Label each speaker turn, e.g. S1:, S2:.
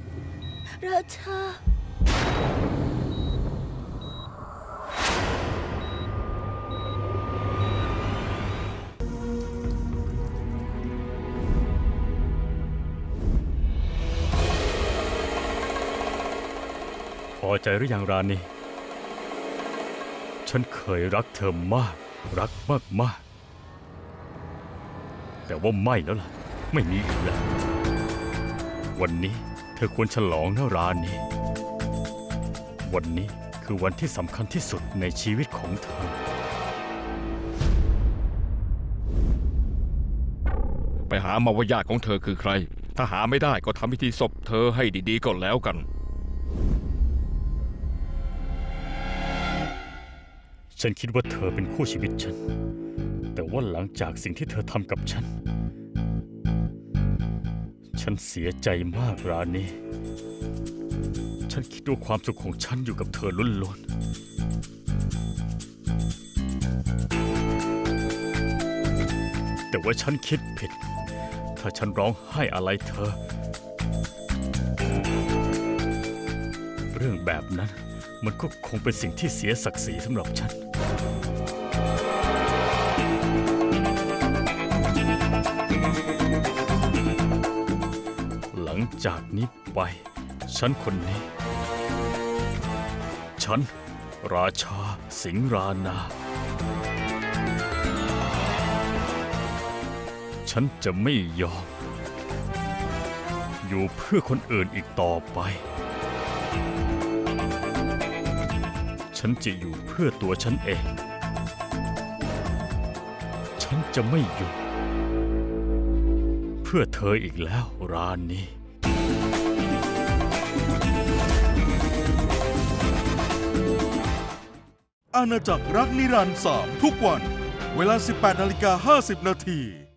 S1: ด ราชา พอใจหรืออยังรานีฉันเคยรักเธอมาก รักมากมากแต่ว่าไม่แล้วล่ะ ไม่มีอีกแล้ว วันนี้ เธอควรฉลองนะรานีวันนี้คือวันที่สำคัญที่สุดในชีวิตของเธอ
S2: ไปหามาว่าญาติของเธอคือใคร ถ้าหาไม่ได้ก็ทำพิธีศพเธอให้ดีๆก็แล้วกัน
S1: ฉันคิดว่าเธอเป็นคู่ชีวิตฉัน แต่ว่าหลังจากสิ่งที่เธอทำกับฉัน ฉันเสียใจมากรานีฉันคิดว่าความสุขของฉันอยู่กับเธอล้วนๆ แต่ว่าฉันคิดผิด ถ้าฉันร้องไห้อะไรเธอ เรื่องแบบนั้นมันก็คงเป็นสิ่งที่เสียศักดิ์ศรีสำหรับฉัน จากนี้ไป ฉันคนนี้ ฉัน ราชาสิงรานา ฉันจะไม่ยอม อยู่เพื่อคนอื่นอีกต่อไป ฉันจะอยู่เพื่อตัวฉันเอง ฉันจะไม่อยู่ เพื่อเธออีกแล้วรานี
S3: อาณาจักรรักนิรันดร์3ทุกวัน เวลา 18นาฬิกา50 นาที